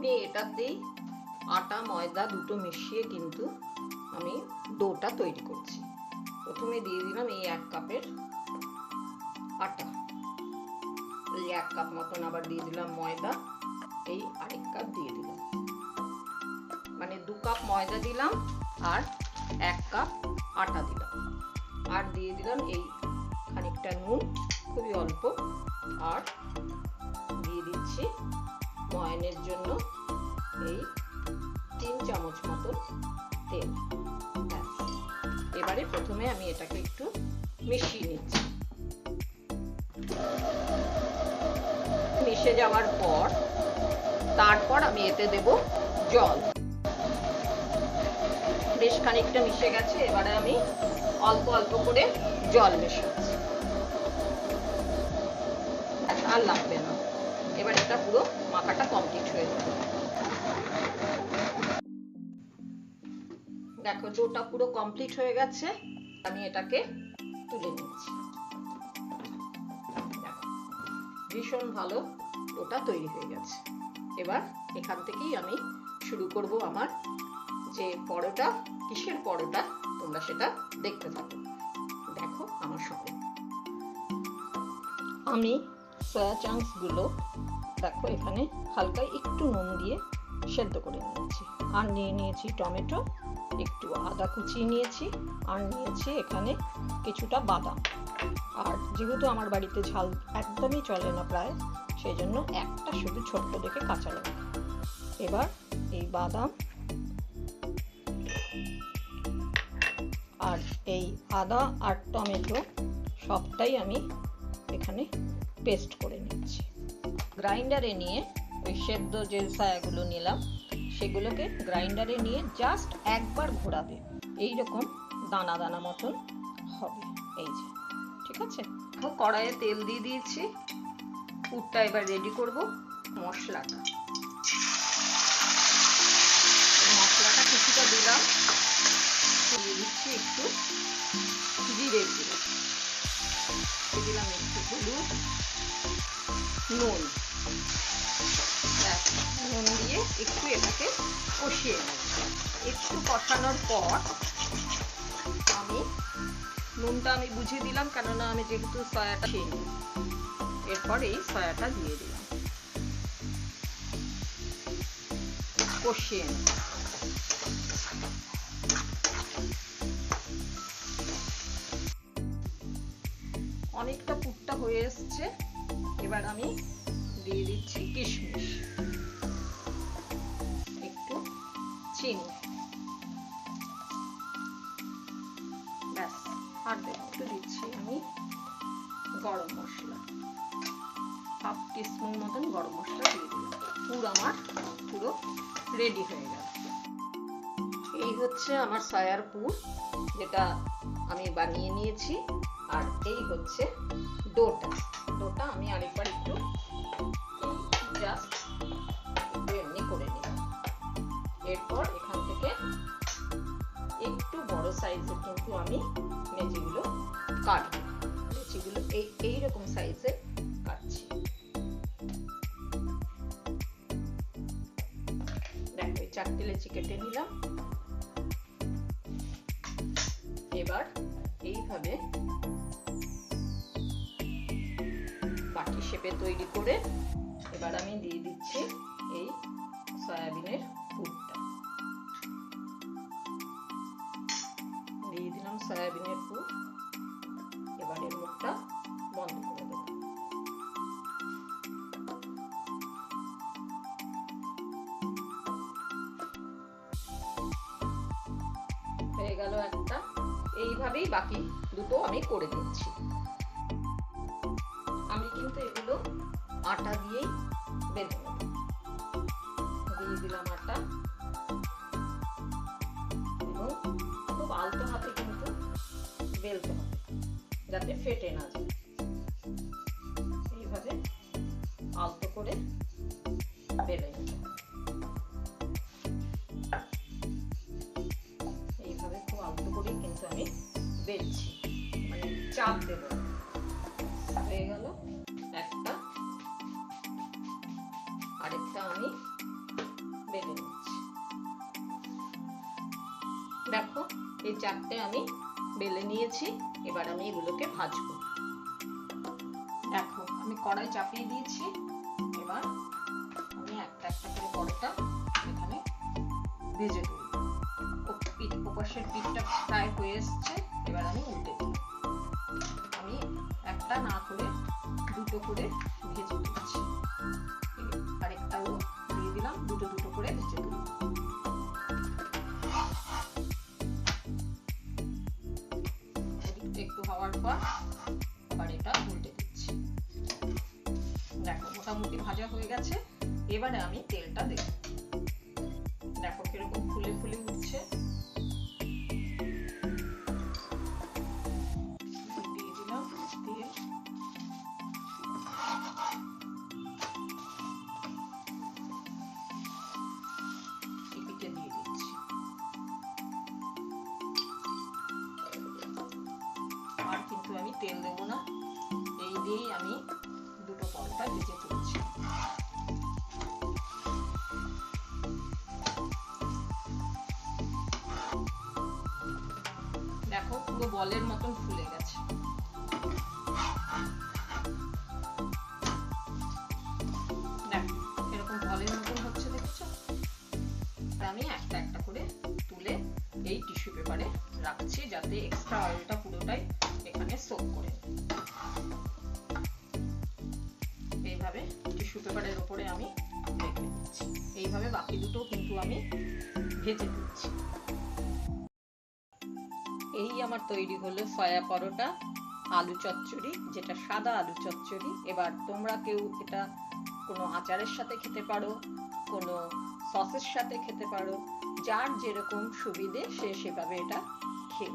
আমি এটাতেই আটা, ময়দা দুটো মিশিয়ে কিন্তু আমি ডোটা তৈরি করছি। প্রথমে দিয়ে দিলাম এই এক কাপের আটা। এই এক কাপ মতন আবার দিয়ে দিলাম ময়দা, এই আরেক কাপ দিয়ে দিলাম। মানে দু কাপ ময়দা দিলাম আর এক কাপ আটা দিলাম। আর দিয়ে দিলাম এই খানিকটা নুন, খুবই অল্প, আর দিয়ে দিচ্ছি ময়নের জন্য এই তিন চামচ মতো তেল। এবারে প্রথমে আমি এটাকে একটু মিশিয়ে নিচ্ছি। মিশে যাওয়ার পর তারপর আমি এতে দেব জল। বেশ খানিকটা মিশে গেছে, এবারে আমি অল্প অল্প করে জল মেশাচ্ছি। আর লাগবে না। এবার এটা পুরো মাখাটা কমপ্লিট হয়ে যাবে। দেখো ডোটা পুরো কমপ্লিট হয়ে গেছে। আমি এটাকে তুলে নিচ্ছি। ভীষণ ভালো ওটা তৈরি হয়ে গেছে। এবার এখান থেকেই আমি শুরু করব আমার যে পরোটা, কিসের পরোটা, তোমরা সেটা দেখতে থাকো। দেখো আমার সঙ্গে। আমি সয়া চাংসগুলো দেখো এখানে হালকা একটু নুন দিয়ে সেদ্ধ করে নিয়েছি। আর নিয়ে নিয়েছি টমেটো, একটু আদা কুচিয়ে নিয়েছি, আর নিয়েছি এখানে কিছুটা বাদাম। আর যেহেতু আমার বাড়িতে ঝাল একদমই চলে না প্রায়, সেই জন্য একটা শুধু ছোট্ট দেখে কাঁচা লঙ্কা। এবার এই বাদাম আর এই আদা আর টমেটো সবটাই আমি এখানে পেস্ট করে নিচ্ছি। গ্রাইন্ডারে নিয়ে ওই সেদ্ধ যে সায়াগুলো নিলাম, সেগুলোকে গ্রাইন্ডারে নিয়ে জাস্ট একবার ঘোরাবে। এই রকম দানা দানা মতন হবে। এই যে, ঠিক আছে? কড়াইয়ে তেল দিয়ে দিয়েছি। পুরটা এবার রেডি করব মশলাটা। মশলাটা কিছুটা দিলাম। দিয়ে দিচ্ছি একটু জিরে দিয়ে দিলাম একটু হলুদ, নুন। নুন দিয়ে একটু এটাকে কষিয়ে একটু কষানোর পর আমি নুনটা আমি বুঝিয়ে দিলাম, কেননা আমি যেহেতু সয়াটা খেয়ে এরপর এই সয়াটা দিয়ে দিলাম। কষিয়ে অনেকটা পুরটা হয়ে এসছে। এবার আমি দিয়ে দিচ্ছি কিশমিশ। একটু চিনি। ব্যাস, আর একটু দিচ্ছি আমি গরম মশলা। হাফ টিস্পুন মতন গরম মশলা দিয়ে দিলাম। পুর আমার পুরো রেডি হয়ে গেল। এই হচ্ছে আমার সয়ার পুর, যেটা আমি বানিয়ে নিয়েছি। আর এই হচ্ছে ডোটা। ডোটা আমি আরেকবার একটু জাস্ট এমনি করে নিলাম। এরপর এখান থেকে একটু বড় সাইজের কিন্তু আমি মেজিগুলো কাটবো। মেজিগুলো এই, এইরকম সাইজের কাটছি। দেখো চারটে লেচি কেটে নিলাম। এবার এইভাবে বাটি শেপে তৈরি করে এবার আমি দিয়ে দিচ্ছি এই সয়াবিনের পুরটা। দিয়ে দিলাম সয়াবিনের পুর। এবার এর মুখটা বন্ধ করে দেবো। হয়ে গেল একটা। এইভাবেই বাকি দুটো আমি করে দিচ্ছি। আটা দিয়েই বেঁধে নেব দিয়ে দিলাম আটা এবং খুব আলতো হাতে কিন্তু বেলতে হবে, যাতে ফেটে না যায় এইভাবে আলতো করে বেলে। এইভাবে খুব আলতো করে কিন্তু আমি বেলছি মানে চাপ দেবো। চারটে আমি বেলে নিয়েছি, এবার আমি এগুলোকে ভাজবো। দেখো, আমি কড়াই চাপিয়ে দিয়েছি, এবার আমি একটা একটা করে পরোটা এখানে ভেজে তুলব পিঠ পিঠটা প্রায় হয়ে এসছে, এবার আমি উল্টে দিই। আমি একটা না করে দুটো করে ভেজে দিচ্ছি পর আবার এটা উল্টে দিচ্ছি। দেখো, মোটামুটি ভাজা হয়ে গেছে। এবারে আমি তেলটা দেব। দেখো কীরকম ফুলে ফুলে তেল দেবো না। এই দিয়েই আমি দুটো পরোটা ভেজে তুলছি। দেখো, পুরো বলের মতন ফুলে গেছে। আমি একটা একটা করে তুলে এই টিস্যু পেপারে রাখছি, যাতে এক্সট্রা অয়েলটা পুরোটাই এখানে সোক করে। এইভাবে টিস্যু পেপারের উপরে আমি রেখে দিচ্ছি। এইভাবে বাকি দুটো কিন্তু আমি ভেজে দিচ্ছি এই আমার তৈরি হলো সয়া পরোটা, আলু চচ্চড়ি, যেটা সাদা আলু চচ্চড়ি। এবার তোমরা কেউ এটা কোনো আচারের সাথে খেতে পারো, কোনো সসের সাথে খেতে পারো, যার যেরকম সুবিধে সে সেভাবে এটা খেও